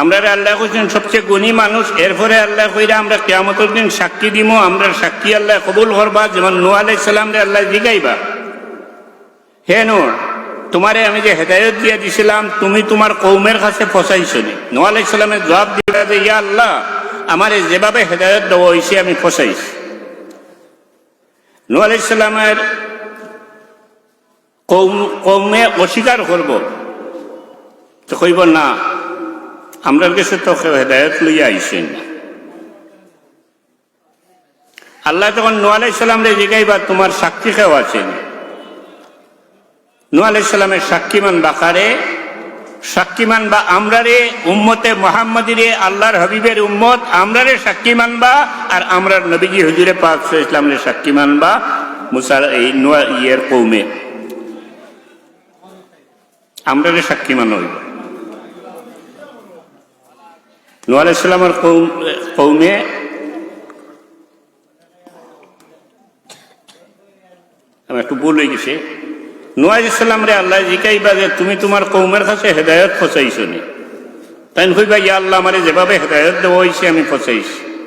আমরা আল্লাহ কইছেন, সবচেয়ে গুণী মানুষ, এরপরে আল্লাহ কইরা আমরা কেয়ামতের দিন সাক্ষী দিব আমরা সাক্ষী আল্লাহ কবুল করবা, যেমন নু আলাই সালাম রে আল্লাহ জিগাইবা। হে নূর, তোমারে আমি যে হেদায়ত দিয়ে দিছিলাম, তুমি তোমার কৌমের কাছে ফসাইছো নি নু জবাব দিবা যে, ইয়া আল্লাহ, আমারে যেভাবে হেদায়ত দেওয়া হয়েছে আমি ফসাইছি। নু আলাই সালামের কৌমে অস্বীকার করব। তো কইব না আমরা কাছে তো হেদায়ত লইয়া আইসেন না। আল্লাহ তখন নু আলাইসাল্লাম রে জিগাইবা তোমার সাক্ষী কেউ আছেন নু? আলাইসাল্লামের সাক্ষীমান বাকারে সাক্ষীমান বা আমরারে উম্মতে মোহাম্মদিরে আল্লাহর হাবিবের উম্মত আমরারে সাক্ষী মানবা আর আমরার নবীজি হুজুরে পাক ইসলামের সাক্ষী মানবা মুসার এই নোয়া ইয়ের কৌমে। আমরারে সাক্ষী মান হইব। নোয়া আলাইসাল্লামের কৌম- আমি একটু ভুল হয়ে গেছে। নোয়াজ ইসলাম রে, আল্লাহ জিকাইবা যে তুমি তোমার কৌমের কাছে হেদায়ত ফসাইছো নি। তাই কইবা, ইয়া আল্লাহ আমারে যেভাবে হেদায়ত দেওয়া হয়েছে আমি ফসাইছি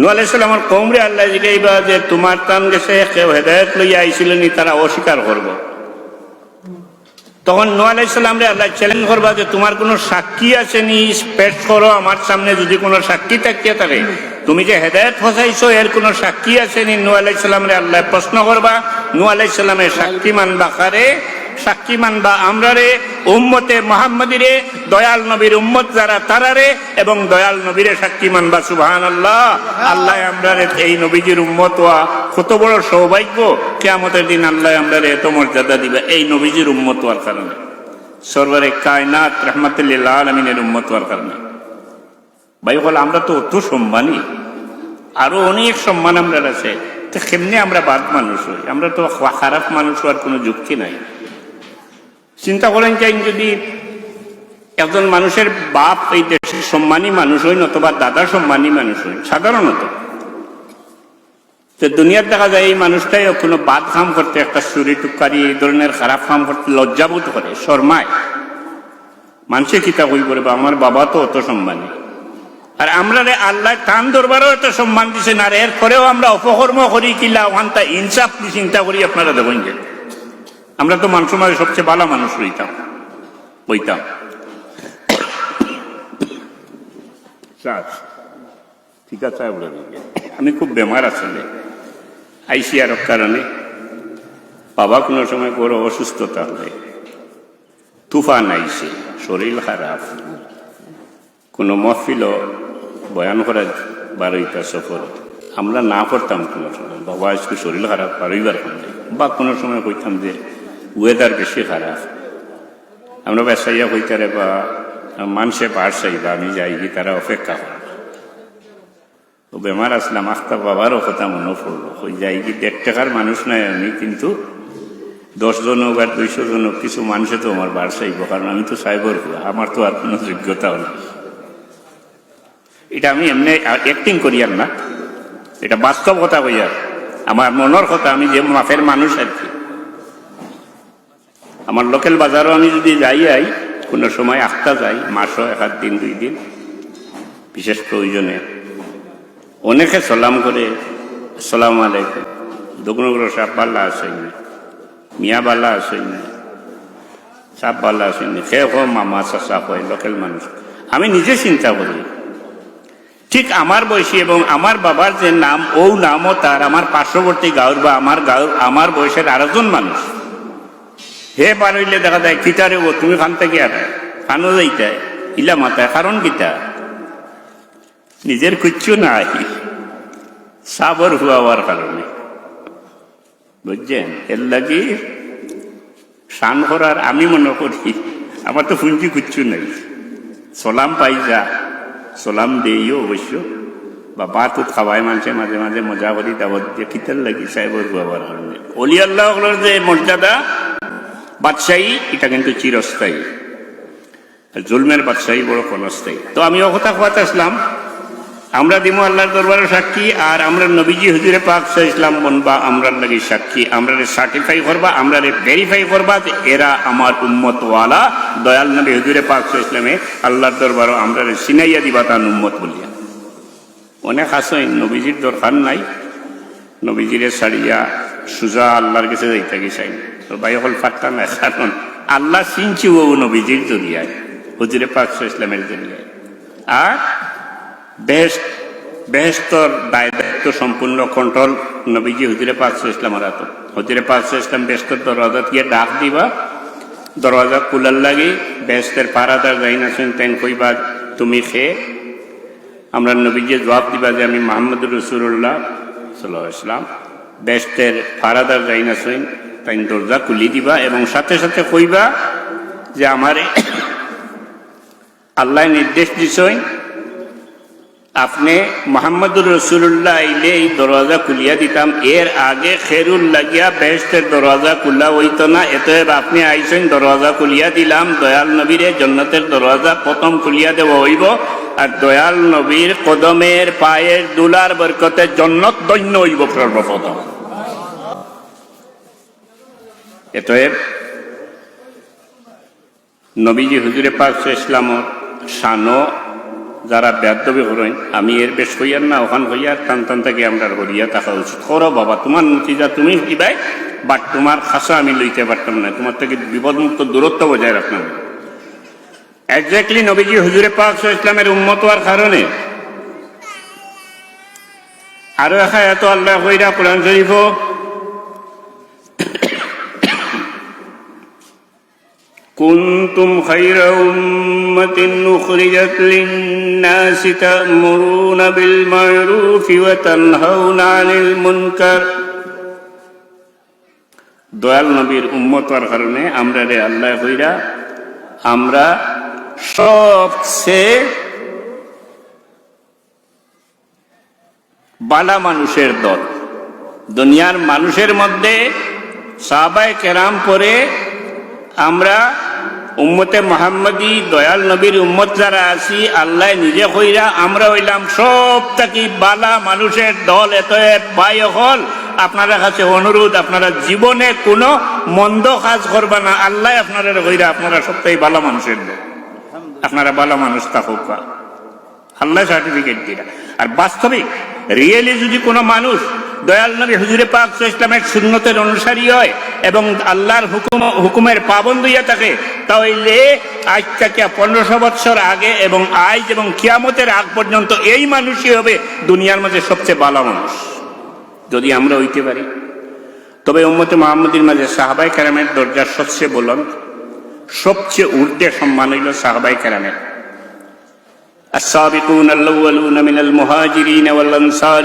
নোয়া আলাইসাল্লামের কৌম রে, আল্লাহ জিকাইবা যে তোমার টান গেছে, কেউ হেদায়ত লইয়া আইছিল নি, তারা অস্বীকার করব। তখন নোয়া আলাইসাল্লাম রে আল্লাহ চ্যালেঞ্জ করবা যে তোমার কোনো সাক্ষী আছে নি? পেশ করো আমার সামনে যদি কোনো সাক্ষী থাকিয়ে থাকে, তুমি যে হেদায়ত ফসাইছো এর কোনো সাক্ষী আছে নি? নু আলাইসাল্লাম রে আল্লাহ প্রশ্ন করবা নু আলাইসাল্লামের সাক্ষী মানবা সাক্ষী মানবা আমরা রে উম্মতে মোহাম্মদিরে, দয়াল নবীর উম্মত যারা তারারে, এবং দয়াল নবীরে সাক্ষী মানবা সুবহান আল্লাহ আল্লাহ আমরা রে এই নবীজির উম্মত হওয়া কত বড় সৌভাগ্য। কেয়ামতের দিন আল্লাহ আমরা রে এত মর্যাদা দিবে এই নবীজির উম্মত হওয়ার কারণে। সর্বরে কায়নাত রহমতুল্লাহ আলমিনের উম্মত হওয়ার কারণে। ভাই বল, আমরা তো অত সম্মানী। আরও অনেক সম্মান আমরা আছে। কেমনি আমরা বাদ মানুষ হই? আমরা তো খারাপ মানুষ হওয়ার কোনো যুক্তি নাই। চিন্তা করেন চাই যদি একজন মানুষের বাপ এই দেশের সম্মানী মানুষ হই নতবা দাদা সম্মানী মানুষ হই সাধারণত। তো দুনিয়ার দেখা যায় এই মানুষটাই কোনো বাদ কাম করতে, একটা চুরি টুকারি এই ধরনের খারাপ কাম করতে লজ্জাবোধ করে, শর্মায়। মানুষে কিতা কই করবে আমার বাবা তো অত সম্মানী। আর আমরা রে আল্লাহ টান দরবারও এত সম্মান দিছেন, আর এর পরেও আমরা অপকর্ম করি, কিলা ওখানটা ইনসাফ চিন্তা করি, আপনারা দেখুন যে। আমরা তো মানুষ মাঝে সবচেয়ে ভালো মানুষ হইতাম চাষ ঠিক আছে আমি খুব বেমার আসলে আইসি আর কারণে বাবা কোনো সময় বড় অসুস্থতা হয়। তুফান আইসে শরীর খারাপ। কোনো মহফিল বয়ান করা বারোইটা সফর আমরা না করতাম কোনো সময়। বাবা আজকে শরীর খারাপ বারোইবার বা কোনো সময় কইতাম যে ওয়েদার বেশি খারাপ। আমরা ব্যবসায়ীরা কইতারে বা মানুষে পারছাই বা আমি যাই কি তারা অপেক্ষা করে। তো বেমার আসলাম আখতার বাবারও কথা মনে পড়ল। ওই যাই কি, দেড় টাকার মানুষ নাই আমি, কিন্তু দশ জন হোক আর দুইশো জন হোক, কিছু মানুষে তো আমার বার চাইব, কারণ আমি তো সাইবর আমার তো আর কোনো যোগ্যতাও নেই। এটা আমি এমনি অ্যাক্টিং করি আর না। এটা বাস্তব কথা কই আর আমার মনের কথা আমি যে মাফের মানুষ আর কি। আমার লোকাল বাজারও আমি যদি যাই, আই, কোনো সময় আখতা যাই, মাসও এক দিন, দুই দিন, বিশেষ প্রয়োজনে। অনেকে সালাম করে সালাম আলাইকুম। দগুনগ্র সাপ বাল্লা আসেন মিয়া বাল্লা আসেন সাপ বাল্লা আসেন সে হো মামা চাচা হয়, লোকাল মানুষ। আমি নিজে চিন্তা করি, ঠিক আমার বয়সী এবং আমার বাবার যে নাম ও নামও তার, আমার পার্শ্ববর্তী গাঁর বা আমার গাঁর আমার বয়সের আরেকজন মানুষ। হে পার হইলে দেখা যায় কিতারে, ও তুমি খান থেকে আর খানো যাইতে, ইলা মাথায় কারণ কিতা? নিজের কিচ্ছু নাই। সাবর হুয়াবার কারণে। বুঝছেন? এর লাগি শান করার আমি মনে করি, আমার তো ফুঞ্জি কিচ্ছু নেই। সলাম পাই যা, সলাম দেইও অবশ্য। বা বাতও খাওয়ায় মানুষের মাঝে মাঝে মজা করি দাবত দিয়ে কিতার লাগি সাহেবর হুয়াবার কারণে। অলি আল্লাহগুলোর যে মর্যাদা বাদশাহী, এটা কিন্তু চিরস্থায়ী। জুলমের বাদশাহী বড় ক্ষণস্থায়ী। তো আমি ও কথা আসলাম, আমরা দিমু আল্লাহর দরবারে সাক্ষী, আর আমরা নবীজি হুজুরে পাক ইসলাম বনবা, আমরার লাগি সাক্ষী। আমরা সার্টিফাই করবা আমরা ভেরিফাই করবা যে এরা আমার উম্মত ওয়ালা দয়াল নবী হুজুরে পাক ইসলামে আল্লাহর দরবারও আমরা সিনাইয়া দিবা তার উম্মত বলিয়া। অনেক আসই নবীজির দরকার নাই। নবীজিরে সারিয়া সুজা আল্লাহর কাছে যাইতে গেছাই তো ভাই হল না কারণ আল্লাহ চিনছি ও নবীজির জরিয়ায়, হুজুরে পাক ইসলামের জরিয়ায়। আর বেহেস্ট বেহেস্তর দায় দায়িত্ব সম্পূর্ণ কন্ট্রোল নবীজি হুজুরে পাকশো ইসলামের হাত। হুজুরে পাকশো ইসলাম বেহস্তর দরওয়াজা গিয়ে ডাক দিবা দরওয়াজা কুলার লাগি বেহেস্তের পাড়াদার যাই না শুন তেন কইবা, তুমি খেয়ে আমরা নবীজি জবাব দিবা যে আমি মোহাম্মদ রসুল্লাহ সাল্লাহ ইসলাম পাড়াদার যাই না শুন তাই দরজা খুলি দিবা এবং সাথে সাথে কইবা যে আমারে আল্লাহ নির্দেশ দিছই, আপনি মোহাম্মদুর রসুল্লাহ আইলে এই দরওয়াজা খুলিয়া দিতাম। এর আগে খেরুল লাগিয়া বেহেস্তের দরওয়াজা খুলা হইতো না। এতএব আপনি আইসেন, দরওয়াজা খুলিয়া দিলাম। দয়াল নবীরে জন্নতের দরওয়াজা প্রথম খুলিয়া দেওয়া হইব। আর দয়াল নবীর কদমের পায়ের দুলার বরকতে জন্নত দৈন্য হইব সর্বপ্রথম। এতএব নবীজি হুজুরে পাক ইসলামর শানো যারা বেদবি করেন, আমি এর বেশ হইয়ার না, ওখান হইয়ার টান টান থেকে আমরা হরিয়া থাকা উচিত করো, বাবা, তোমার নতিজা তুমি দিবাই, বাট তোমার খাসা আমি লইতে পারতাম না, তোমার থেকে বিপদমুক্ত দূরত্ব বজায় রাখলাম একজাক্টলি নবীজি হুজুরে পাক ইসলামের উন্মত হওয়ার কারণে আরও একা এত আল্লাহ হইরা কোরআন শরীফ كنتم خير أمة أخرجت للناس تأمرون بالمعروف وتنهون عن المنكر দয়াল নবীর উম্মতার কারণে আমরা রে আল্লাহ হইরা আমরা সবচেয়ে বালা মানুষের দল দুনিয়ার মানুষের মধ্যে সাহাবায় কেরাম পরে আমরা উম্মতে মোহাম্মদী, দয়াল নবীর উম্মত যারা আছি, আল্লাহ নিজে কইরা আমরা হইলাম সব থাকি বালা মানুষের দল এত ভাই হল আপনারা কাছে অনুরোধ, আপনারা জীবনে কোনো মন্দ কাজ করবা না, আল্লাহ আপনারা কইরা আপনারা সবটাই ভালো মানুষের দল আপনারা ভালো মানুষ থাকুক আল্লাহ সার্টিফিকেট দিরা। আর বাস্তবিক রিয়েলি যদি কোনো মানুষ দয়াল নবী হুজুরে পাক ইসলামের সুন্নতের অনুসারী হয় এবং আল্লাহর হুকুম হুকুমের পাবন্দ হইয়া থাকে তাহলে আজ থেকে পনেরোশো বৎসর আগে এবং আজ এবং কিয়ামতের আগ পর্যন্ত এই মানুষই হবে দুনিয়ার মাঝে সবচেয়ে ভালো মানুষ যদি আমরা হইতে পারি তবে উম্মতে মোহাম্মদীর মাঝে সাহাবাই কেরামের দরজার সবচেয়ে বলন সবচেয়ে ঊর্ধ্বে সম্মান হইল সাহাবাই কেরামের السابقون الأولون من المهاجرين والأنصار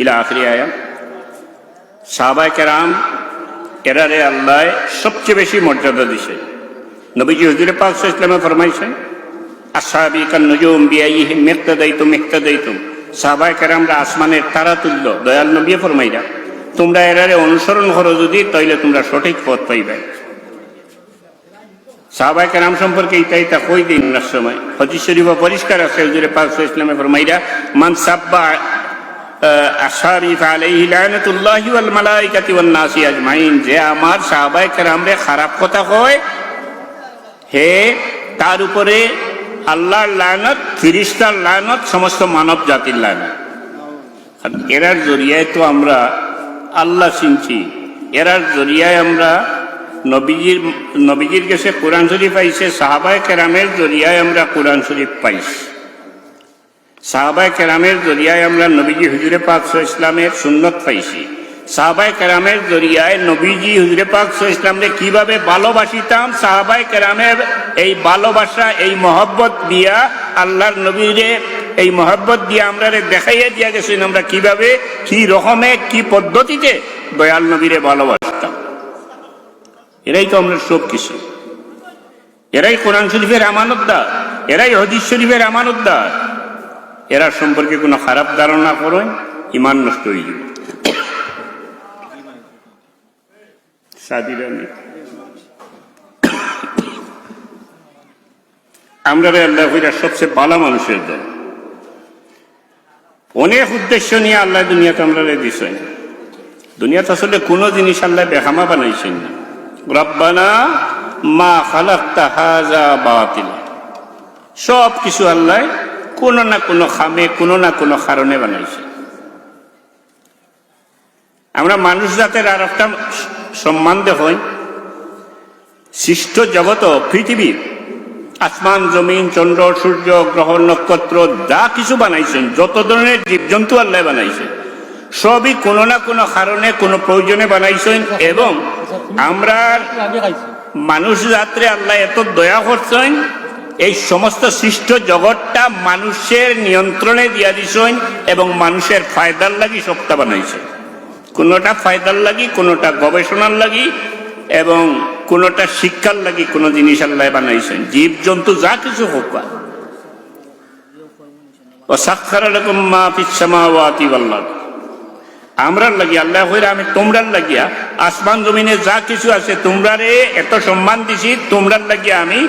ইলা আখরি আয়াম সাহাবায় কেরাম এরা রে আল্লাহ সবচেয়ে বেশি মর্যাদা দিছে। নবীজি হজুর পাক ইসলামে ফরমাইছে আশাবি কান্নজুম বিআইহিম মিক্তাদাইতুম মিক্তাদাইতুম সাহাবায় কেরামরা আসমানের তারা তুল্য দয়াল নবী ফরমাইরা তোমরা এরারে অনুসরণ করো যদি, তাইলে তোমরা সঠিক পথ পাইবে। সাহাবায় কেরাম সম্পর্কে ইতা ইতা কই দিন সময়। হজির শরীফ পরিষ্কার আছে, হজুরে পাক ইসলামে ফরমাইরা, মান সাব্বা যে আমার কেরামরে খারাপ কথা কয়, হে, তার উপরে আল্লাহর লানত, ফিরিস্তার লানত, সমস্ত মানব জাতির লানত। এরার জরিয়ায় তো আমরা আল্লাহ চিনছি। এরার জরিয়ায় আমরা নবীজির নবীজির কাছে কোরআন শরীফ আইসে সাহাবায় কেরামের জরিয়ায় আমরা কোরআন শরীফ পাইছি। সাহাবায় কেরামের জরিয়ায় আমরা নবীজি হুজুরে পাক ইসলামের সুন্নত পাইছি। সাহাবায় কেরামের জরিয়ায় নবীজি হুজুরে পাক ইসলামকে কীভাবে ভালোবাসিতাম, সাহাবায় কেরামের এই ভালোবাসা, এই মহব্বত দিয়া, আল্লাহর নবীরে এই মহব্বত দিয়ে আমরা দেখাইয়া দিয়া গেছেন, আমরা কীভাবে, কি রকমে, কি পদ্ধতিতে দয়াল নবীরে ভালোবাসতাম। এরাই তো আমরা সব কিছু। এরাই কোরআন শরীফের আমানতদার, এরাই হদিস শরীফের আমানতদার। এরা সম্পর্কে কোনো খারাপ ধারণা করো, ইমান নষ্ট হয়ে যাবে। আমরা আল্লাহ সবচেয়ে ভালো মানুষের দল। অনেক উদ্দেশ্য নিয়ে আল্লাহ দুনিয়াতে আমরা দিছেন। দুনিয়াতে আসলে কোনো জিনিস আল্লাহ বেহামা বানাইছেন না। রব্বানা মা বাতিল। সব কিছু আল্লাহ কোনো না কোনো খামে কোনো না কোনো কারণে বানাইছে। আমরা মানুষ জাতের আর একটা সম্মান দেখই। সৃষ্ট জগত পৃথিবীর আসমান জমিন চন্দ্র সূর্য গ্রহ নক্ষত্র যা কিছু বানাইছেন যত ধরনের জীবজন্তু আল্লাহ বানাইছেন সবই কোনো না কোনো কারণে কোনো প্রয়োজনে বানাইছেন এবং আমরা মানুষ যাত্রে আল্লাহ এত দয়া করছেন এই সমস্ত সৃষ্ট জগৎটা মানুষের নিয়ন্ত্রণে দিয়া দিছেন এবং মানুষের ফায়দার লাগি সবটা বানাইছে। কোনোটা ফায়দার লাগি, কোনোটা গবেষণার লাগি এবং কোনোটা শিক্ষার লাগি কোনো জিনিস আল্লাহ বানাইছেন। জীব জন্তু যা কিছু হোক। ও সাক্ষার মা পিসামা ওয়াতি আল্লাহ আমরার লাগিয়া আল্লাহ হইরা আমি তোমরার লাগিয়া, আসমান জমিনে যা কিছু আছে তোমরারে এত সম্মান দিছি, তোমরার লাগিয়া আমি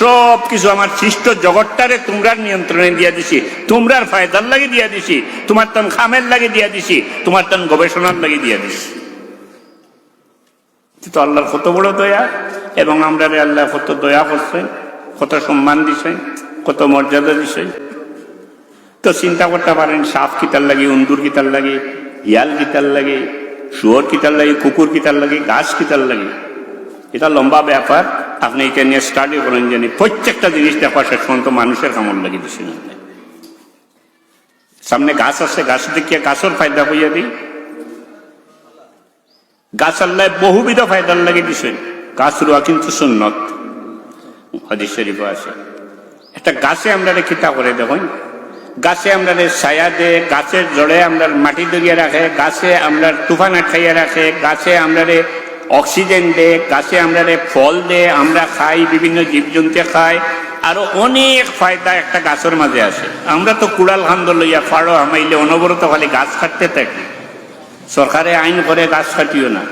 সব কিছু আমার সৃষ্ট জগৎটারে তোমরার নিয়ন্ত্রণে দিয়া দিছি, তোমরার ফায়দার লাগে দিয়া দিছি, তোমার তন খামের লাগে দিয়া দিছি, তোমার তন গবেষণার লাগে দিয়া দিছি। তো আল্লাহর কত বড় দয়া, এবং আমরা আল্লাহ কত দয়া করছেন, কত সম্মান দিছেন, কত মর্যাদা দিছেন। তো চিন্তা করতে পারেন, সাপ কিতার লাগে উন্দুর কিতার লাগে হিয়াল কিতার লাগে, শুয়োর কিতার লাগে, কুকুর কিতার লাগে, গাছ কিতার লাগে। এটা লম্বা ব্যাপার। আপনি এটা নিয়ে স্টাডি করেন জানি, প্রত্যেকটা জিনিস দেখা শেষ পর্যন্ত মানুষের কামড় লাগে দিচ্ছি না। সামনে গাছ আছে, গাছ দেখিয়ে গাছের ফায়দা হইয়া দিই গাছ আল্লাহ বহুবিধ ফায়দার লাগে দিছেন গাছ রোয়া কিন্তু সুন্নত। হদিস শরীফ আছে। একটা গাছে আমরা খিতা করে দেখুন। গাছে আমরা ছায়া দে গাছের জড়ে আমরা মাটি দরিয়ে রাখে, গাছে আমরা তুফান আটকাইয়া রাখে, গাছে আমরা অক্সিজেন দে গাছে আমরা ফল দে আমরা খাই, বিভিন্ন জীবজন্তু খাই। আরও অনেক ফায়দা একটা গাছের মাঝে আছে। আমরা তো কুড়াল খান্দ লইয়া ফাড়ো আমাইলে অনবরত খালি গাছ কাটতে থাকি। সরকারে আইন করে গাছ কাটিও না।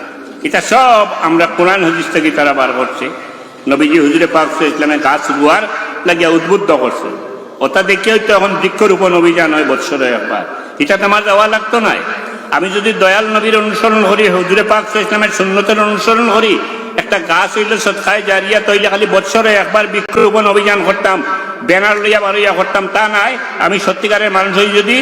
এটা সব আমরা কোরআন হদিস থেকে তারা বার করছে। নবীজি হুজুরে পাক ইসলামে গাছ রুয়ার লাগিয়া উদ্বুদ্ধ করছে। ওটা দেখে তো এখন বৃক্ষরোপণ অভিযান হয় বৎসরে একবার। এটা তো আমার দেওয়া লাগতো নাই আমি যদি দয়াল নবীর অনুসরণ করি, হুজুরে পাক ইসলামের সুন্নতের অনুসরণ করি, একটা গাছ হইলে সৎকায় জারিয়া তৈলে খালি বৎসরে একবার বৃক্ষরোপণ অভিযান করতাম, ব্যানার লইয়া বারইয়া করতাম, তা নাই। আমি সত্যিকারের মানুষ হই যদি,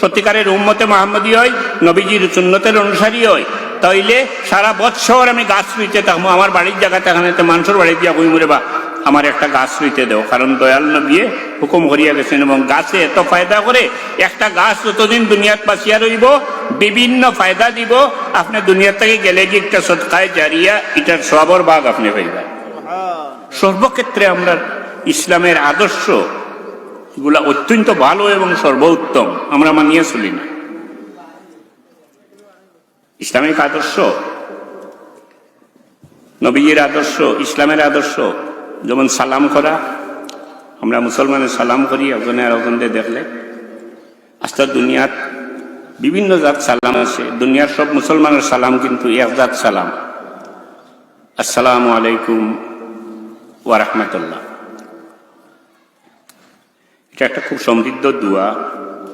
সত্যিকারের উম্মতে মাহমুদি হয় নবীজির সুন্নতের অনুসারী হয় তাইলে সারা বৎসর আমি গাছ রুইতে থাকব, আমার বাড়ির জায়গাতে এখানে মানুষের বাড়ি দিয়া কই মরে বা। আমার একটা গাছ রুইতে দেও। কারণ দয়াল নবিয়ে হুকুম করিয়া গেছেন এবং গাছে এত ফায়দা করে একটা গাছ যতদিন দুনিয়াত বাঁচিয়া রইব বিভিন্ন ফায়দা দিব আপনি দুনিয়ার থেকে গেলে কি একটা সৎকায় জারিয়া এটার সবর বাঘ আপনি পাইবেন সর্বক্ষেত্রে আমরা ইসলামের আদর্শ এগুলা অত্যন্ত ভালো এবং সর্বোত্তম আমরা মানিয়ে চলি না। ইসলামিক আদর্শ নবীর আদর্শ ইসলামের আদর্শ যেমন সালাম করা, আমরা মুসলমানের সালাম করি, একজনে আর একজনকে দেখলে। আস্তে দুনিয়ার বিভিন্ন জাত সালাম আছে, দুনিয়ার সব মুসলমানের সালাম কিন্তু এক জাত সালাম। আসসালামু আলাইকুম ওয়ারহমতুল্লাহ এটা একটা খুব সমৃদ্ধ দোয়া,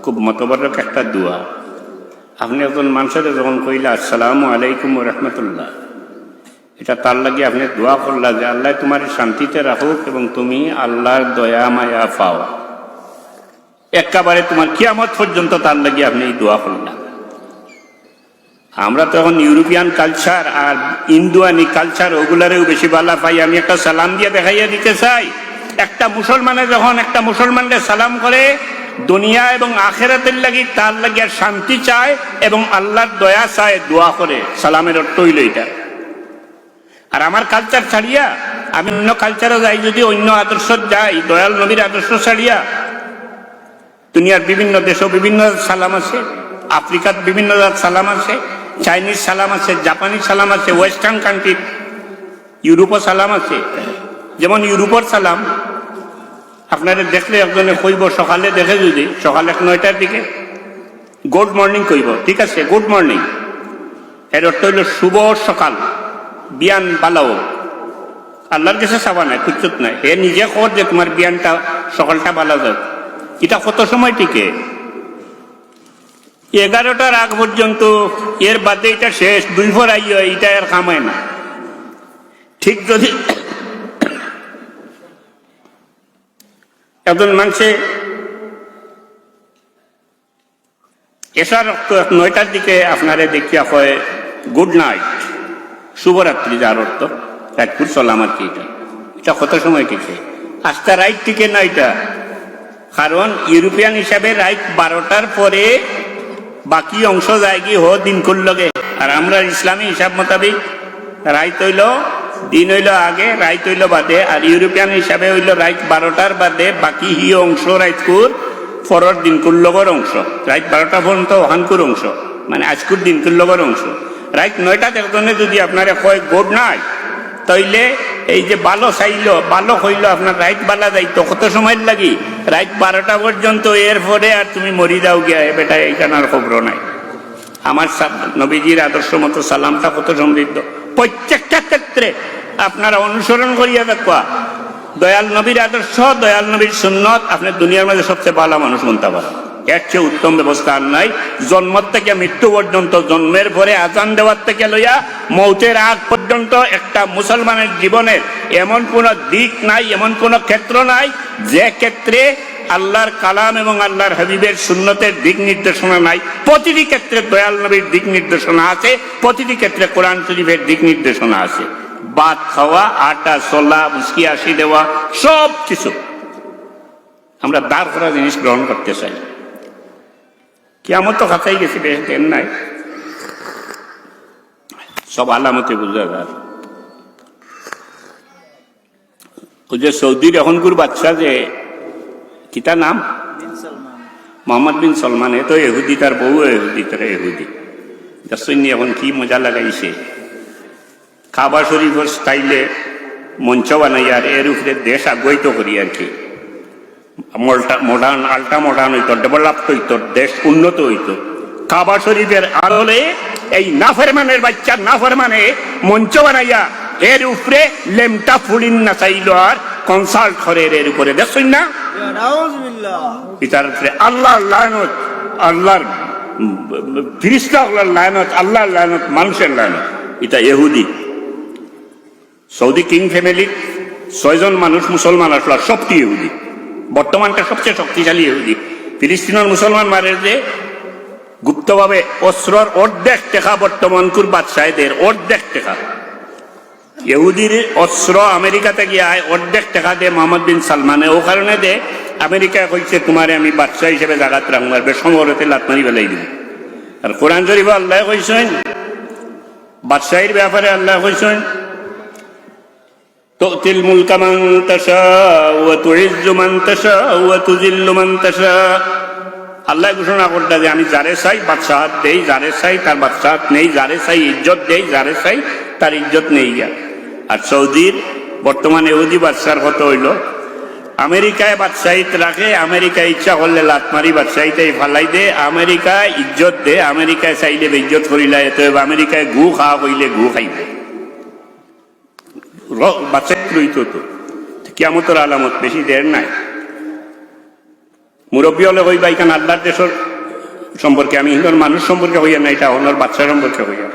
খুব মতবরক একটা দোয়া। আপনি একজন মানুষের যখন কইলা, আসসালামু আলাইকুম রহমতুল্লাহ এটা তার লাগে আপনি দোয়া করলা যে আল্লাহ তোমার শান্তিতে রাখুক এবং তুমি আল্লাহর দয়া মায়া পাও। একেবারে তোমার কিয়ামত পর্যন্ত তার লাগে আপনি এই দোয়া করলা। আমরা তো এখন ইউরোপিয়ান কালচার আর ইন্দুয়ানি কালচার, ওগুলারেও বেশি ভালো পাই। আমি একটা সালাম দিয়ে দেখাইয়া দিতে চাই। একটা মুসলমানে যখন একটা মুসলমানকে সালাম করে, দুনিয়া এবং আখেরাতের লাগি তার লাগি আর শান্তি চায় এবং আল্লাহর দয়া চায়, দোয়া করে। সালামের অর্থ হইল এটা আর আমার কালচার ছাড়িয়া আমি অন্য কালচারে যাই, যদি অন্য আদর্শ যাই, দয়াল নবীর আদর্শ ছাড়িয়া দুনিয়ার বিভিন্ন দেশও বিভিন্ন সালাম আছে আফ্রিকার বিভিন্ন জাত সালাম আছে, চাইনিজ সালাম আছে, জাপানিজ সালাম আছে, ওয়েস্টার্ন কান্ট্রি ইউরোপও সালাম আছে। যেমন ইউরোপর সালাম, আপনারা দেখলে একজনে কইব, সকালে দেখে যদি, সকালে নয়টার দিকে, গুড মর্নিং কইব, ঠিক আছে, গুড মর্নিং। এর অর্থ হইল শুভ সকাল। বিয়ান বালাও। আল্লাহর কাছে চাবা নাই কুচ্চুত নাই। হে নিজে কর যে তোমার বিয়ানটা সকালটা বালা যাক এটা কত সময় টিকে? এগারোটার আগ পর্যন্ত এর বাদে এটা শেষ, দুই ফর আইয় এটা আর কামায় না ঠিক যদি একজন মানুষে এসার নয়টার দিকে আপনারে দেখিয়া কয়, গুড নাইট। শুভরাত্রি যার অর্থ। রাজপুর চলাম আর কি এটা? এটা কত সময় টিকে? আজটা রাইট টিকে না এটা? কারণ ইউরোপিয়ান হিসাবে রাইট বারোটার পরে বাকি অংশ যায় কি হো দিন লগে। আর আমরা ইসলামী হিসাব মোতাবিক রাইত হইল, দিন হইল আগে রাইত হইল বাদে। আর ইউরোপিয়ান হিসাবে হইল রাইট বারোটার বাদে বাকি হি অংশ রাইতকুর, পরের দিনকুর লগর অংশ। রাইট বারোটা পর্যন্ত হানকুর অংশ। মানে আজকুর দিনকুর লগর অংশ। রাইট? নয়টা একজনে যদি আপনারা কয়, গোড নাই তাইলে এই যে বালো চাইল বালো হইল আপনার রাইট বালা যাইতো কত সময় লাগি? রাইট বারোটা পর্যন্ত, এরপরে আর তুমি মরি যাও গিয়া বেটা, এইখানে আর খবর নাই। আমার নবীজির আদর্শ মতো সালামটা কত সমৃদ্ধ। প্রত্যেকটা ক্ষেত্রে আপনারা অনুসরণ করিয়া দেখবা, দয়াল নবীর আদর্শ, দয়াল নবীর সুন্নত, আপনি দুনিয়ার মাঝে সবচেয়ে ভালো মানুষ মনতে পারেন। এর চেয়ে উত্তম ব্যবস্থা আর নাই। জন্ম থেকে মৃত্যু পর্যন্ত, জন্মের পরে আজান দেওয়ার থেকে লইয়া মৌতের আগ পর্যন্ত একটা মুসলমানের জীবনের এমন কোন দিক নাই, এমন কোন ক্ষেত্র নাই, যে ক্ষেত্রে আল্লাহর কালাম এবং আল্লাহর হাবিবের সুন্নতের দিক নির্দেশনা নাই। প্রতিটি ক্ষেত্রে দয়াল নবীর দিক নির্দেশনা আছে, প্রতিটি ক্ষেত্রে কোরআন শরীফের দিক নির্দেশনা আছে। ভাত খাওয়া, আটা চলা মুসকি আসি দেওয়া সব কিছু আমরা দাঁড় করা জিনিস গ্রহণ করতে চাই। কেমন তো খাতাই গেছি বেশ দেন নাই। সব আলামতে বুঝা যায়। ওই যে সৌদির এখনকার বাচ্চা যে কিতা নাম? মোহাম্মদ বিন সলমান। এ তো এহুদি তার বউ এহুদি তার এহুদি দেখছেন এখন কি মজা লাগাইছে। কাবা শরীফের স্টাইলে মঞ্চ বানাই আর এর উপরে দেশ আগ্রহিত করি আর কি। মডার্ন আল্ট্রা মডার্ন হইতো ডেভেলপ হইতো দেশ উন্নত হইতো। কাবা শরীফের আড়লে এই নাফরমানের বাচ্চা নাফরমানে মঞ্চ বানাইয়া এর উপরে লেমটা ফুলিন না চাইল আর কনসার্ট করে এর উপরে। দেখছেন না? আল্লাহর লায়নত আল্লাহর ফিরিস্তা লায়নত আল্লাহর লায়নত মানুষের লায়নত। এটা এহুদি সৌদি কিং ফ্যামিলির ছয়জন মানুষ মুসলমান আসলো সবটি ইহুদি। বর্তমানটা সবচেয়ে শক্তিশালী ইহুদি। ফিলিস্তিনের মুসলমান মারে যে গুপ্তভাবে অস্ত্রর অর্ধেক টেকা বর্তমানকুর বাদশাহীদের অর্ধেক টেকা। ইহুদির অস্ত্র আমেরিকাতে গিয়ে অর্ধেক টাকা দে মোহাম্মদ বিন সালমানে। ও কারণে দে আমেরিকা কইছে, তোমারে আমি বাদশাহ হিসেবে জাগাত রাখব আর বেসমরতে লাত মারি বেলাই দিব। আর কোরআন শরীফ আল্লাহ কইছেন, বাদশাহীর ব্যাপারে আল্লাহ কইছেন تؤتي الملك من تشاء وتعز من تشاء وتذل من تشاء আল্লাহ ঘোষণা করতে যে আমি যারে চাই বাদশাহাত দেই যারে চাই তার বাদশাহাত নেই যারে চাই ইজ্জত দেই যারে চাই তার ইজ্জত নেই গা আর সৌদির বর্তমানে ইহুদি বাদশার কত হইল আমেরিকায় বাদশাহিত রাখে আমেরিকা ইচ্ছা করলে লাত মারি বাদশাহিতাই ফালাই দে আমেরিকা ইজ্জত দে আমেরিকায় চাইলে ইজ্জত করিলা এত আমেরিকায় গু খাওয়া হইলে গু খাইবে বাচ্চাই রইত তো। কিয়ামতর আলামত বেশি দের নাই। মুরব্বী হলে হইবা এখানে আল্লাহর দেশের সম্পর্কে, আমি হিন্দুর মানুষ সম্পর্কে হইয়া না এটা অন্যর বাচ্চা সম্পর্কে হইয়া।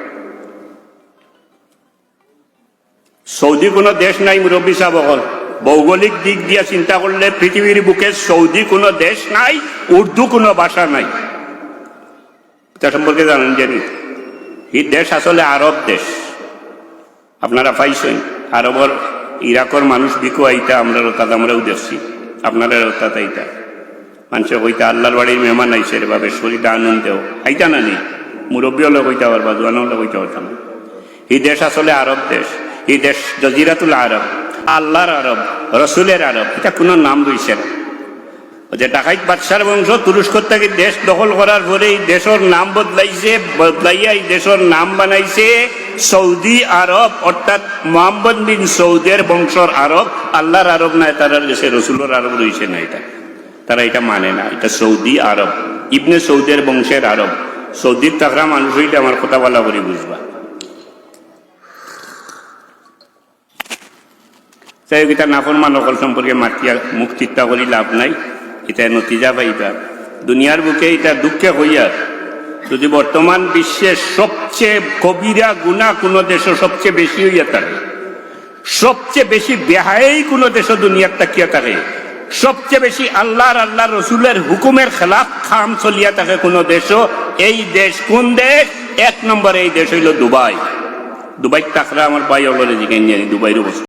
সৌদি কোনো দেশ নাই মুরব্বী সাহেব হল ভৌগোলিক দিক দিয়া চিন্তা করলে পৃথিবীর বুকে সৌদি কোনো দেশ নাই, উর্দু কোনো ভাষা নাই। এটা সম্পর্কে জানেন জানি এই দেশ আসলে আরব দেশ। আপনারা পাইছেন। আরবর ইরাকর মানুষ বিকো আইতা, আমরা রোতাত আমরাও দেখছি। আপনারা রোতাত আইতা মানুষে কইতা, আল্লাহর বাড়ির মেহমান আইসে রে বাবে শরীরটা আনন্দেও আইতা না নেই মুরব্বী হলে কইতা পারবা জোয়ান হলে কইতে পারতাম এই দেশ আসলে আরব দেশ। এই দেশ জজিরাতুল আরব। আল্লাহর আরব, রসুলের আরব। এটা কোনো নাম রইছে না। যে ডাকাইত বাদশার বংশ তুরস্ক থেকে দেশ দখল করার পরে দেশের নাম বদলাইছে, বদলাইয়া দেশের নাম বানাইছে সৌদি আরব, অর্থাৎ মোহাম্মদ বিন সৌদের বংশর আরব। আল্লাহর আরব নাই, তারা দেশে রসুলের আরব রয়েছে না এটা। তারা এটা মানে না, এটা সৌদি আরব, ইবনে সৌদের বংশের আরব। সৌদির তাকরা মানুষ হইলে আমার কথা বলা করে বুঝবা। তাই এটা নাফরমান নকল সম্পর্কে মাতিয়া মুখ চিন্তা করি লাভ নাই। এটা নতিজা পাইবা দুনিয়ার বুকে এটা দুঃখে হইয়া যদি বর্তমান বিশ্বের সবচেয়ে কবিরা গুণা কোনো দেশ সবচেয়ে বেশি হইয়া থাকে সবচেয়ে বেশি বেহাই কোনো দেশ দুনিয়ার তাকিয়া থাকে সবচেয়ে বেশি আল্লাহর আল্লাহ রসুলের হুকুমের খেলাফ খাম চলিয়া থাকে কোনো দেশ এই দেশ কোন দেশ? এক নম্বর এই দেশ হইল দুবাই দুবাই তাকরা আমার ভাই অলরে জিজ্ঞাসা দুবাইয়ের অবস্থা